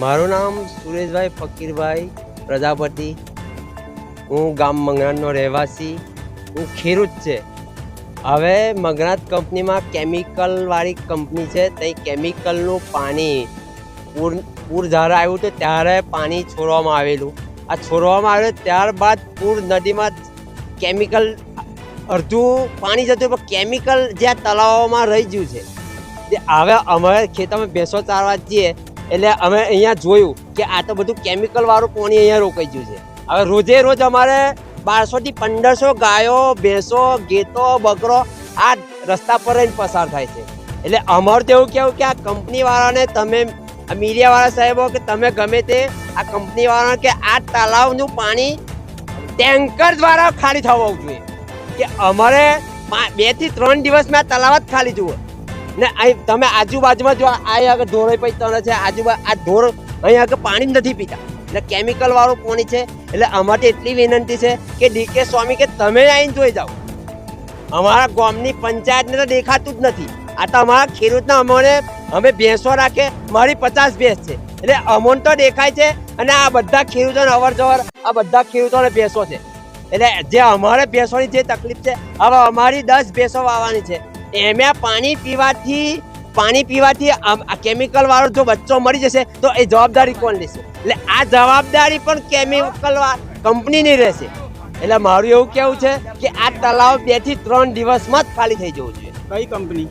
મારું નામ સુરેશભાઈ ફકીરભાઈ પ્રજાપતિ. હું ગામ મંગરાજનો રહેવાસી. હું ખેડૂત છે. હવે મગરાજ કંપનીમાં કેમિકલવાળી કંપની છે. તે કેમિકલનું પાણી પૂર પૂર જ્યારે આવ્યું તો ત્યારે પાણી છોડવામાં આવેલું. આ છોડવામાં આવેલું ત્યારબાદ પૂર નદીમાં કેમિકલ અડધું પાણી જતું, પણ કેમિકલ જે તળાવોમાં રહી ગયું છે. હવે અમારે ખેતરમાં ભેંસો ચારવા જઈએ એટલે અમે અહીંયા જોયું કે આ તો બધું કેમિકલવાળું પાણી અહીંયા રોકાઈ ગયું છે. હવે રોજે રોજ અમારે બારસોથી પંદરસો ગાયો, ભેંસો, ગેતો, બકરો આ રસ્તા પર જ પસાર થાય છે. એટલે અમારું તો એવું કેવું કે આ કંપનીવાળાને તમે, આ મીડિયા સાહેબો કે તમે ગમે તે આ કંપનીવાળાને કે આ તળાવનું પાણી ટેન્કર દ્વારા ખાલી થવું જોઈએ. કે અમારે બેથી ત્રણ દિવસમાં આ તળાવ જ ખાલી જુઓ. ને અહીં તમે આજુબાજુમાં જો આ આગળ ઢોર પછી તણે છે આજુબાજુ આ ઢોર અહીં આગળ પાણી નથી પીતા. એટલે કેમિકલ વાળું પાણી છે. એટલે અમારી એટલી વિનંતી છે કે ડીકે સ્વામી કે તમે આવીને જોઈ જાઓ. અમારા ગામની પંચાયતને તો દેખાતું જ નથી. આ તો અમારા ખેડૂતના અમને અમે ભેંસો રાખે, મારી પચાસ ભેંસ છે. એટલે અમોન તો દેખાય છે અને આ બધા ખેડૂતોને અવર જવર આ બધા ખેડૂતોને ભેંસો છે. એટલે જે અમારે ભેંસોની જે તકલીફ છે, હવે અમારી દસ ભેંસો વાવવાની છે. એમાં પાણી પીવાથી પાણી પીવાથી આ કેમિકલ વાળો જો બચ્ચો મરી જશે તો એ જવાબદારી કોણ લેશે? એટલે આ જવાબદારી પણ કેમિકલ કંપનીની રહેશે. એટલે મારું એવું કેવું છે કે આ તળાવ બેથી ત્રણ દિવસમાં જ ખાલી થઈ જવું જોઈએ. કઈ કંપની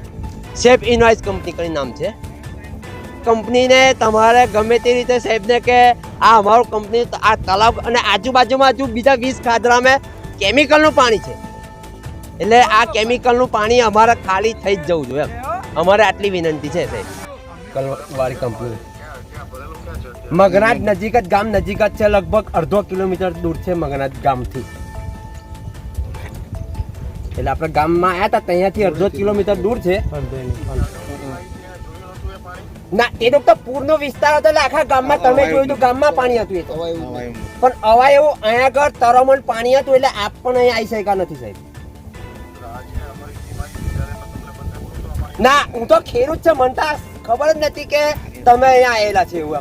સેફ ઇનવાઇસ કંપની કરીને નામ છે? કંપનીને તમારે ગમે તે રીતે સાહેબને કે આ અમારું કંપની આ તળાવ અને આજુબાજુમાં હજુ બીજા વીસ ખાદરામાં કેમિકલનું પાણી છે એટલે આ કેમિકલનું પાણી અમારે ખાલી થઈ જ જવું જોઈએ એમ. અમારે આટલી વિનંતી છે સાહેબ. વાળી કંપની મગનાજ નજીક જ ગામ નજીક જ છે લગભગ અડધો કિલોમીટર દૂર છે મગનાજ ગામથી. એટલે આપણે ગામમાં આવ્યા હતા ત્યાંથી અડધો કિલોમીટર દૂર છે. ના એ તો પૂરનો વિસ્તાર હતો એટલે આખા ગામમાં તમે જોયું તો ગામમાં પાણી હતું એ તો. પણ અવાય એવું અહીંયા આગળ તરમણ પાણી હતું એટલે આપ પણ અહીંયા આવી શક્યા નથી સાહેબ. ના, હું તો ખેડૂત છે, મને તો ખબર જ નથી કે તમે અહીંયા આવેલા છે એવું.